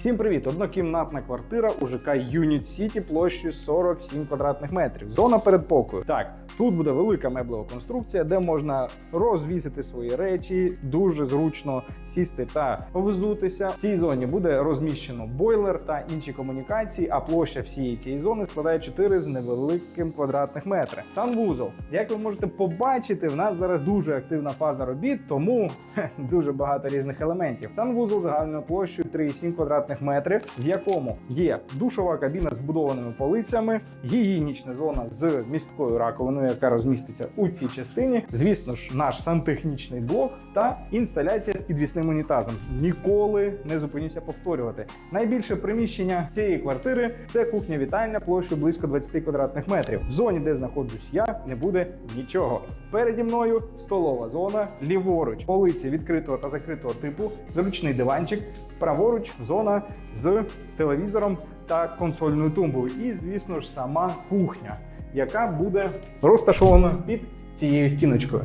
Всім привіт! Однокімнатна квартира у ЖК Юніт Сіті площею 47 квадратних метрів. Зона передпокою. Так, тут буде велика меблева конструкція, де можна розвісити свої речі, дуже зручно сісти та взутися. В цій зоні буде розміщено бойлер та інші комунікації. А площа всієї цієї зони складає 4 з невеликим квадратних метри. Санвузол, як ви можете побачити, в нас зараз дуже активна фаза робіт, тому хе, дуже багато різних елементів. Санвузол загальною площею 3,7 квадратних метрів, в якому є душова кабіна з будованими полицями, гігієнічна зона з місткою раковиною, яка розміститься у цій частині. Звісно ж, наш сантехнічний блок та інсталяція з підвісним унітазом. Ніколи не зупинюся повторювати. Найбільше приміщення цієї квартири це кухня-вітальня площею близько 20 квадратних метрів. В зоні, де знаходжусь я, не буде нічого. Переді мною столова зона, ліворуч, полиці відкритого та закритого типу, зручний диванчик, праворуч зона з телевізором та консольною тумбою. І, звісно ж, сама кухня, яка буде розташована під цією стіночкою.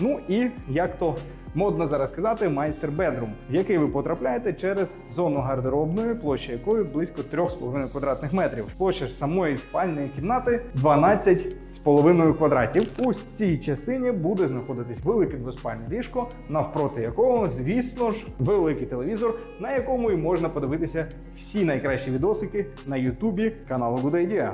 Ну і як то модно зараз казати, майстер бедрум, в який ви потрапляєте через зону гардеробної, площа якої близько 3,5 квадратних метрів. Площа самої спальної кімнати 12 з половиною квадратів. У цій частині буде знаходитись велике двоспальне ліжко, навпроти якого, звісно ж, великий телевізор, на якому і можна подивитися всі найкращі відосики на Ютубі каналу Good Idea.